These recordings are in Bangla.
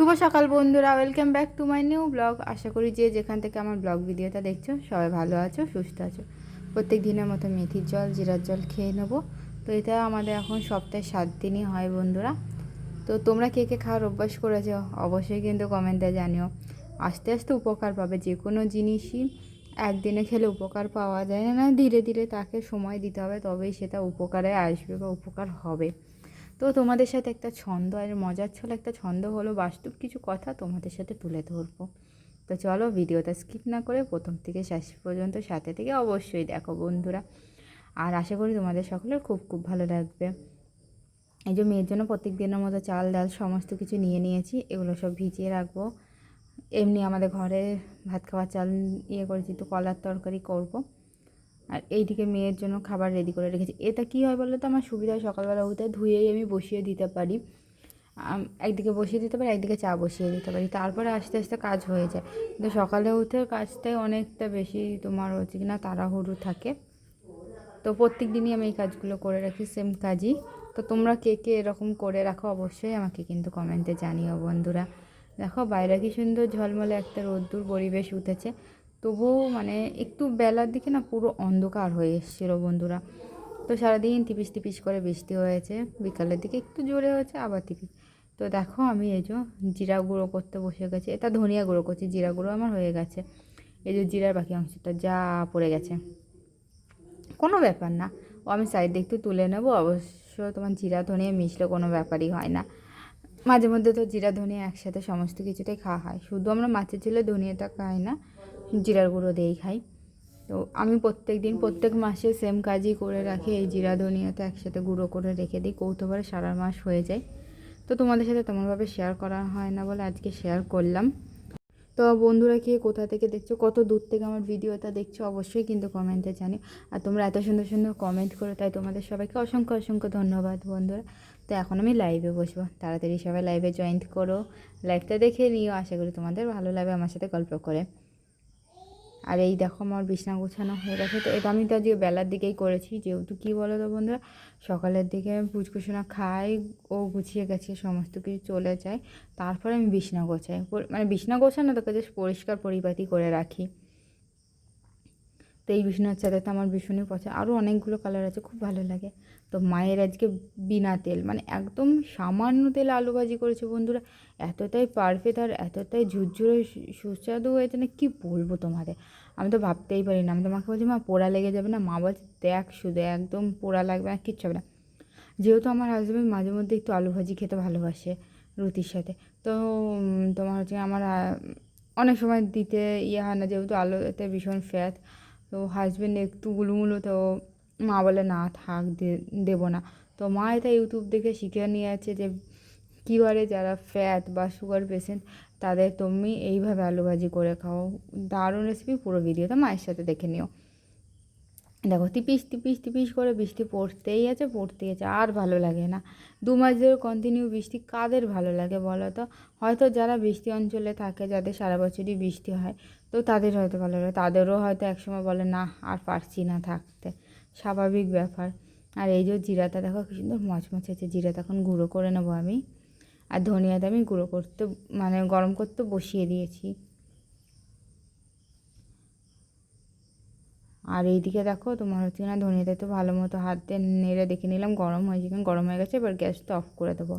শুভ সকাল বন্ধুরা welcome back to my new blog আশা করি যে যেখান থেকে আমার ব্লগ ভিডিওটা দেখছ, সবাই ভালো আছো, সুস্থ আছো। প্রত্যেক দিনের মতো মেথির জল, জিরার জল খেয়ে নেব। তো এটা আমাদের এখন সপ্তাহে সাত দিনই হয় বন্ধুরা। তো তোমরা কে কে খাওয়ার অভ্যাস করেছ, অবশ্যই কিন্তু কমেন্টে জানিও। আস্তে আস্তে উপকার পাবে যে কোনো জিনিসই। একদিনে খেলে উপকার পাওয়া যায় না, ধীরে ধীরে তাকে সময় দিতে হবে, তবেই সেটা উপকারে আসবে বা উপকার হবে। তো তোমাদের সাথে একটা ছন্দ আর মজার ছল একটা ছন্দ হলো বাস্তব কিছু কথা তোমাদের সাথে তুলে ধরবো। তো চলো ভিডিওটা স্কিপ না করে প্রথম থেকে শেষ পর্যন্ত সাথে থেকে অবশ্যই দেখো বন্ধুরা। আর আশা করি তোমাদের সকলের খুব খুব ভালো লাগবে। এই যে মেয়ের জন্য প্রত্যেক দিনের মতো চাল, ডাল সমস্ত কিছু নিয়ে নিয়েছি, এগুলো সব ভিজিয়ে রাখব। এমনি আমাদের ঘরে ভাত খাওয়ার চাল ইয়ে করেছি তো কলার তরকারি করব। আর এইদিকে মেয়ের জন্য খাবার রেডি করে রেখেছি। এটা কী হয় বলো তো আমার সুবিধা হয় সকালবেলা উঠে ধুয়েই আমি বসিয়ে দিতে পারি। একদিকে বসিয়ে দিতে পারি, একদিকে চা বসিয়ে দিতে পারি। তারপরে আস্তে আস্তে কাজ হয়ে যায়। কিন্তু সকালে উঠে কাজটাই অনেকটা বেশি তোমার হচ্ছে কি না তাড়াহুড়ো থাকে। তো প্রত্যেক দিনই আমি এই কাজগুলো করে রাখি সেম কাজই। তো তোমরা কে কে এরকম করে রাখো অবশ্যই আমাকে কিন্তু কমেন্টে জানিও বন্ধুরা। দেখো, বাইরে কি সুন্দর ঝলমলে একটা রোদ্দুর পরিবেশ উঠেছে। তবুও মানে একটু বেলার দিকে না পুরো অন্ধকার হয়ে এসেছিল বন্ধুরা। তো সারাদিন টিপিস টিপিস করে বৃষ্টি হয়েছে, বিকালের দিকে একটু জোরে হয়েছে, আবার টিপিস তো দেখো আমি এই যে জিরা গুঁড়ো করতে বসে গেছি, এটা ধনিয়া গুঁড়ো করছি, জিরা গুঁড়ো আমার হয়ে গেছে। এই যে জিরার বাকি অংশটা যা পড়ে গেছে। কোনো ব্যাপার না, ও আমি সাইড দিয়ে একটু তুলে নেব, অবশ্য তোমার জিরা ধনিয়া মিশলে কোনো ব্যাপারই হয় না। মাঝে মধ্যে তো জিরা ধনিয়া একসাথে সমস্ত কিছুটাই খাওয়া হয়, শুধু আমরা মাছের ঝোলে ধনিয়াটা খাই না জিরার গুঁড়ো দিয়েই খাই। তো আমি প্রত্যেক দিন প্রত্যেক মাসে সেম কাজই করে রাখি, এই জিরা ধনিয়াটা একসাথে গুঁড়ো করে রেখে দিই। কৌতোবারে সারা মাস হয়ে যায়। তো তোমাদের সাথে তেমনভাবে শেয়ার করা হয় না বলে আজকে শেয়ার করলাম। তো বন্ধুরা, কি কোথা থেকে দেখছ, কত দূর থেকে আমার ভিডিওটা দেখছ, অবশ্যই কিন্তু কমেন্টে জানি আর তোমরা এত সুন্দর সুন্দর কমেন্ট করো, তাই তোমাদের সবাইকে অসংখ্য অসংখ্য ধন্যবাদ বন্ধুরা। তো এখন আমি লাইভে বসবো। তাড়াতাড়ি সবাই লাইভে জয়েন করো। লাইভটা দেখে নিও। আশা করি তোমাদের ভালো লাগবে। আমার সাথে গল্প করে। আর এই দেখো আমার বিছনা গোছানো হয়ে গেছে। তো এটা আমি তো আজকে বেলার দিকেই করেছি, যেহেতু কী বলো তো বন্ধুরা, সকালের দিকে আমি পুচকুসোনা খাই, ও গুছিয়ে গেছে সমস্ত কিছু চলে যায়। তারপরে আমি বিছনা গোছাই। মানে বিছনা গোছানো তোকে জাস্ট পরিষ্কার পরিপাতি করে রাখি। তো এই বিছনার তো আমার ভীষণই পছন্দ। আরও অনেকগুলো কালার আছে, খুব ভালো লাগে। তো মায়ের আজকে বিনা তেল মানে একদম সামান্য তেলে আলু ভাজি করেছে বন্ধুরা। এতটাই পারফেক্ট আর এতটাই ঝুরঝুরে সুস্বাদু হয়েছে না, কী বলব তোমাদের? আমি তো ভাবতেই পারি না। আমি তোমাকে বলছি, মা, পোড়া লেগে যাবে না? মা বলছে, দেখ শুধু একদম পোড়া লাগবে না, কিচ্ছু হবে না। যেহেতু আমার হাজব্যান্ড মাঝে মধ্যে একটু আলু ভাজি খেতে ভালোবাসে রুটির সাথে। তো তোমার হচ্ছে আমার অনেক সময় দিতে ইয়ে হয় না, যেহেতু আলুতে ভীষণ ফ্যাট তো হাজব্যান্ড একটু গুলুমুলো, তো মা বলে, না, থাক দেবো না। তো মা এটা ইউটিউব দেখে শিখে নিয়ে আছে যে কীভাবে যারা ফ্যাট বা সুগার পেশেন্ট তাদের তুমি এইভাবে আলু ভাজি করে খাও। দারুণ রেসিপি পুরো ভিডিওটা মায়ের সাথে দেখে নিও। দেখো তিপিস তিপিস তিপিস করে বৃষ্টি পড়তেই আছে পড়তেই আছে, আর ভালো লাগে না। দু মাস ধরে কন্টিনিউ বৃষ্টি কাদের ভালো লাগে বলো তো? হয়তো যারা বৃষ্টি অঞ্চলে থাকে, যাদের সারা বছরই বৃষ্টি হয়, তো তাদের হয়তো ভালো লাগে। তাদেরও হয়তো একসময় বলে, না, আর পারছি না থাকতে। স্বাভাবিক ব্যাপার। আর এই যে জিরাটা, দেখো কি সুন্দর মচমচে আছে জিরাটা এখন গুঁড়ো করে নেব আমি। আর ধনিয়াটা আমি গুঁড়ো করতে মানে গরম করতে বসিয়ে দিয়েছি। আর এইদিকে দেখো, তোমার হচ্ছে না ধনিয়াটা তো ভালো মতো হাত দিয়ে নেড়ে দেখে নিলাম, গরম হয়েছে কিনা, গরম হয়ে গেছে, এবার গ্যাসটা অফ করে দেবো।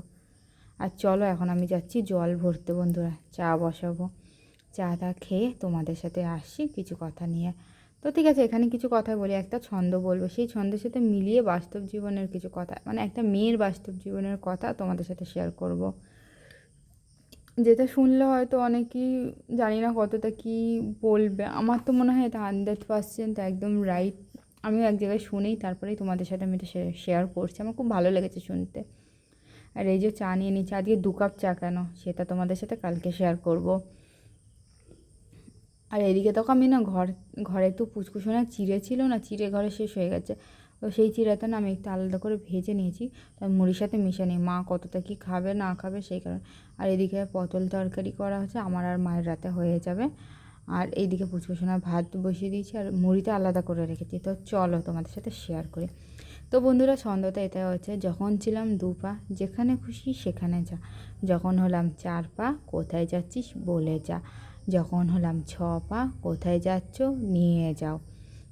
আর চলো এখন আমি যাচ্ছি জল ভরতে বন্ধুরা, চা বসাবো। চা চাটা খেয়ে তোমাদের সাথে আসছি কিছু কথা নিয়ে। তো ঠিক আছে, এখানে কিছু কথা বলি, একটা ছন্দ বলব, সেই ছন্দের সাথে মিলিয়ে বাস্তব জীবনের কিছু কথা মানে একটা মেয়ের বাস্তব জীবনের কথা তোমাদের সাথে শেয়ার করব। যেটা শুনলে হয়তো অনেকেই জানি না কতটা কি বলবে। আমার তো মনে হয় এটা হান্ড্রেড পার্সেন্ট একদম রাইট আমিও এক জায়গায় শুনেই তারপরেই তোমাদের সাথে আমি এটা শেয়ার করছি। আমার খুব ভালো লেগেছে শুনতে। আর এই যে চা নিয়ে নিচ্ছি, আজকে দু কাপ চা কেন? সেটা তোমাদের সাথে কালকে শেয়ার করব। আর এদিকে তখন আমি না ঘর, ঘরে একটু পুচকুসোনা চিড়ে ছিল না, চিড়ে ঘরে শেষ হয়ে গেছে। তো সেই চিড়াটা না আমি একটু আলাদা করে ভেজে নিয়েছি। তার মুড়ির সাথে মিশে নিই। মা কতটা কি খাবে, না খাবে সেই কারণে। আর এদিকে পটল তরকারি করা হচ্ছে। আমার আর মায়ের রাতে হয়ে যাবে। আর এইদিকে পুচকুসোনা ভাত বসিয়ে দিয়েছি। আর মুড়িটা আলাদা করে রেখেছি। তো চলো তোমাদের সাথে শেয়ার করি। তো বন্ধুরা, ছন্দটা এটাই হচ্ছে, যখন ছিলাম দু পা, যেখানে খুশি সেখানে যা। যখন হলাম চার পা, কোথায় যাচ্ছিস বলে যা। যখন হলাম ছ পা, কোথায় যাচ্ছ নিয়ে যাও।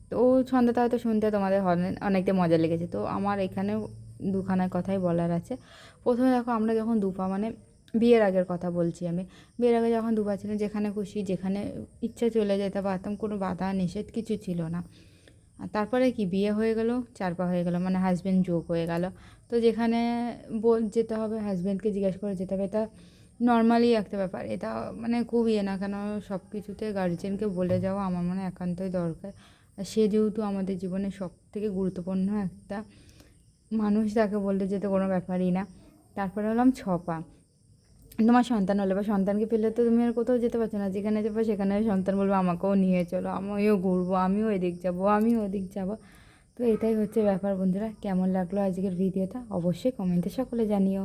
তো ছন্দটা হয়তো শুনতে তোমাদের অনে- অনেকটা মজা লেগেছে। তো আমার এখানে দুখানা কথাই বলার আছে। প্রথমে দেখো আমরা যখন দুপা মানে বিয়ের আগের কথা বলছি আমি। বিয়ের আগে যখন দুপা ছিল যেখানে খুশি, যেখানে ইচ্ছা চলে যেতে পারতাম কোনো বাধা, নিষেধ কিছু ছিল না। তারপরে কি, বিয়ে হয়ে গেল চার পা হয়ে গেল মানে হাজব্যান্ড যোগ হয়ে গেল। তো যেখানে বল যেতে হবে হাজব্যান্ডকে জিজ্ঞেস করে যেতে হবে, এটা নর্মালি একটা ব্যাপার। এটা মানে খুব ইয়ে না, কেন সব কিছুতে গার্জেনকে বলে যাওয়া আমার মনে হয় একান্তই দরকার। সে যেহেতু আমাদের জীবনে সব থেকে গুরুত্বপূর্ণ একটা মানুষ, তাকে বলতে যেতে কোনো ব্যাপারই না। তারপরে হলাম ছপা। তোমার সন্তান হলে বা সন্তানকে পেলে তো তুমি আর কোথাও যেতে পারছ না, যেখানে যাব সেখানে সন্তান বলব, আমাকেও নিয়ে চলো, আমিও ঘুরবো, আমিও এদিক যাব, আমিও ওদিক যাব। তো এটাই হচ্ছে ব্যাপার বন্ধুরা, কেমন লাগল আজকের ভিডিওটা অবশ্যই কমেন্টে সকলে জানিও।